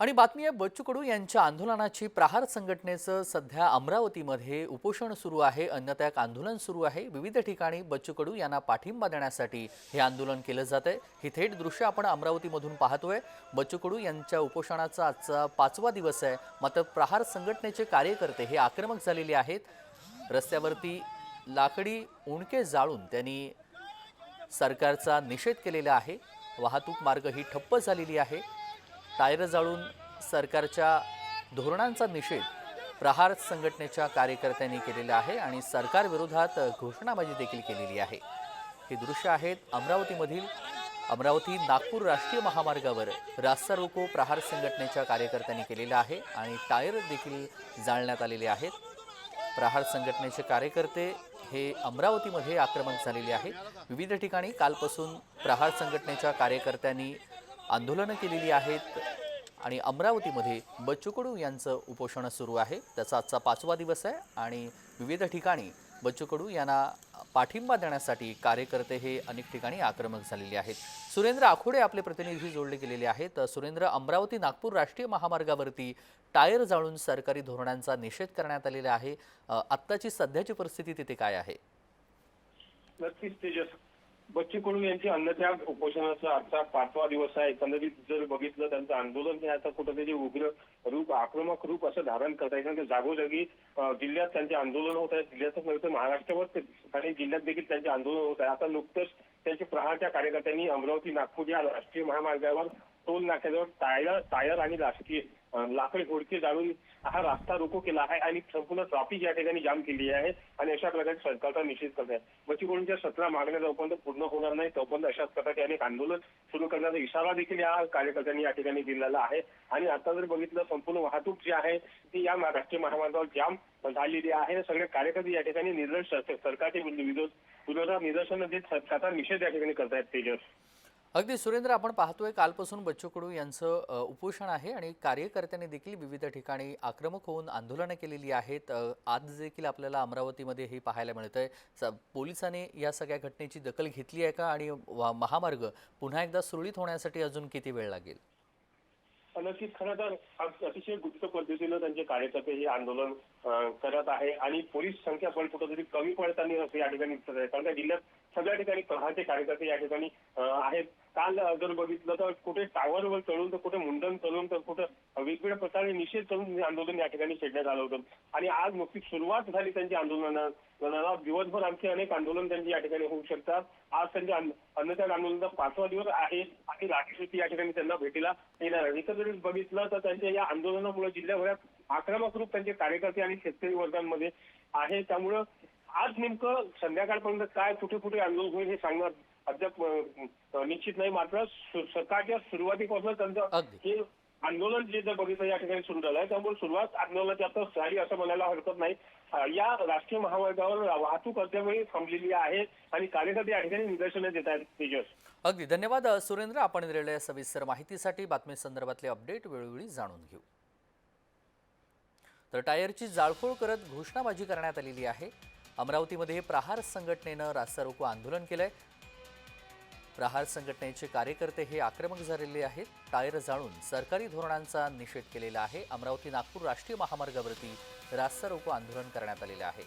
आणि बातमी आहे बच्चू कडू यांच्या आंदोलनाची प्रहार संघटनेचं सध्या अमरावतीमध्ये उपोषण सुरू आहे. अन्यथा एक आंदोलन सुरू आहे. विविध ठिकाणी बच्चू कडू यांना पाठिंबा देण्यासाठी हे आंदोलन केलं जात आहे ही थेट दृश्य आपण अमरावतीमधून पाहतोय. बच्चू कडू यांच्या उपोषणाचा आजचा पाचवा दिवस आहे. मात्र प्रहार संघटनेचे कार्यकर्ते हे आक्रमक झालेले आहेत. रस्त्यावरती लाकडी उणके जाळून त्यांनी सरकारचा निषेध केलेला आहे. वाहतूक मार्ग ही ठप्प झालेली आहे. टायरं जाळून सरकारच्या धोरणांचा निषेध प्रहार संघटनेच्या कार्यकर्त्यांनी केलेला आहे आणि सरकारविरोधात घोषणाबाजी देखील केलेली आहे. हे दृश्य आहेत अमरावतीमधील अमरावती नागपूर राष्ट्रीय महामार्गावर रास्ता रोको प्रहार संघटनेच्या कार्यकर्त्यांनी केलेला आहे आणि टायर देखील जाळण्यात आलेले आहेत. प्रहार संघटनेचे कार्यकर्ते हे अमरावतीमध्ये आक्रमक झालेले आहेत. विविध ठिकाणी कालपासून प्रहार संघटनेच्या कार्यकर्त्यांनी आंदोलनं केलेली आहेत. आणि अमरावतीमध्ये बच्चू कडू यांचं उपोषण सुरू आहे. त्याचा आजचा पाचवा दिवस आहे आणि विविध ठिकाणी बच्चू कडू यांना पाठिंबा देण्यासाठी कार्यकर्ते हे अनेक ठिकाणी आक्रमक झालेले आहेत. सुरेंद्र आखोडे आपले प्रतिनिधी जोडले गेलेले आहेत. सुरेंद्र अमरावती नागपूर राष्ट्रीय महामार्गावरती टायर जाळून सरकारी धोरणांचा निषेध करण्यात आलेला आहे. आत्ताची सध्याची परिस्थिती तिथे काय आहे? नक्कीच तेजस. बच्चू कडू यांची अन्नत्याग उपोषणाचा आजचा पाचवा दिवस आहे. एकंदरीत जर बघितलं त्यांचं आंदोलन हे आता कुठेतरी उग्र रूप आक्रमक रूप असं धारण करत आहे कारण जागोजागी जिल्ह्यात त्यांचे आंदोलन होत आहे. जिल्ह्यातच नव्हे तर महाराष्ट्रावर काही जिल्ह्यात देखील त्यांचे आंदोलन होत आहे. आता नुकतंच त्यांचे प्रहारच्या कार्यकर्त्यांनी अमरावती नागपूर या राष्ट्रीय महामार्गावर टोल नाक्याजवळ टायर टायर आणि राजकीय लाकडी घोडके जाळून हा रास्ता रोको केला आहे आणि संपूर्ण ट्रॉफिक या ठिकाणी जाम केली आहे आणि अशा प्रकारे सरकारचा निषेध करत आहे. बच्चू सतरा मागण्या जोपर्यंत पूर्ण होणार नाही तोपर्यंत अशाच प्रकारे अनेक आंदोलन सुरू करण्याचा इशारा देखील या कार्यकर्त्यांनी या ठिकाणी दिलेला आहे. आणि आता जर बघितलं संपूर्ण वाहतूक जी आहे ती या राष्ट्रीय महामार्गावर जाम झालेली आहे. सगळे कार्यकर्ते या ठिकाणी निर्दोष सरकारचे विरोध विरोधात निदर्शन देत सरकारचा निषेध या ठिकाणी करतायत तेजस अगदी सुरेंद्र आपण पाहतोय कालपासून बच्चू कडू यांचं उपोषण आहे आणि कार्यकर्त्यांनी देखील विविध ठिकाणी आक्रमक होऊन आंदोलनं केलेली आहेत. आज देखील आपल्याला अमरावतीमध्ये हे पाहायला मिळत आहे पोलिसांनी या सगळ्या घटनेची दखल घेतली आहे का? आणि महामार्ग पुन्हा एकदा सुरळीत होण्यासाठी अजून किती वेळ लागेल? नक्कीच. खरं तर अतिशय गुप्त पद्धतीनं त्यांचे कार्यकर्ते हे आंदोलन करत आहे आणि पोलीस संख्या पण कुठंतरी कमी पडताना असं या ठिकाणी दिसत आहे. कारण त्या जिल्ह्यात सगळ्या ठिकाणी प्रहारचे कार्यकर्ते या ठिकाणी आहेत. काल जर बघितलं तर कुठे टावरवर चढून तर कुठे मुंडन चढून तर कुठे वेगवेगळ्या प्रकारे निषेध करून आंदोलन या ठिकाणी छेडण्यात आलं होतं. आणि आज नुकतीच सुरुवात झाली त्यांच्या आंदोलनाला दिवसभर आणखी अनेक आंदोलन त्यांची या ठिकाणी होऊ शकतात. आज त्यांच्या अन्न- अन्नत्याग आंदोलनाचा पाचवा दिवस आहे आणि लाठीसुटी या ठिकाणी त्यांना भेटीला येणार आहे. जर बघितलं तर त्यांच्या या आंदोलनामुळे जिल्ह्याभरात आक्रमक रूप त्यांचे कार्यकर्ते आणि शेतकरी वर्गांमध्ये आहे. त्यामुळं आज नेमकं संध्याकाळपर्यंत काय कुठे कुठे आंदोलन होईल हे सांगणं अद्याप निश्चित नाही मात्र सकाळच्या सुरुवातीपासून त्यांचं. हे आंदोलन जे जर बघितलं या ठिकाणी सुरू झालं आहे त्यामुळे सुरुवात आंदोलनाची आता झाली असं म्हणायला हरकत नाही. या राष्ट्रीय महामार्गावर वाहतूक अद्यापही थांबलेली आहे आणि कार्यकर्ते या ठिकाणी निदर्शनं देत आहेत. तेजस. अगदी. धन्यवाद सुरेंद्र. आपण दिलेल्या सविस्तर माहितीसाठी बातमी संदर्भातले अपडेट वेळोवेळी जाणून घेऊ. तर टायरची जाळपोळ करत घोषणाबाजी करण्यात आलेली आहे. अमरावतीमध्ये प्रहार संघटनेनं रास्ता रोको आंदोलन केलंय. प्रहार संघटनेचे कार्यकर्ते हे आक्रमक झालेले आहेत. टायर जाळून सरकारी धोरणांचा निषेध केलेला आहे. अमरावती नागपूर राष्ट्रीय महामार्गावरती रास्ता रोको आंदोलन करण्यात आलेलं आहे.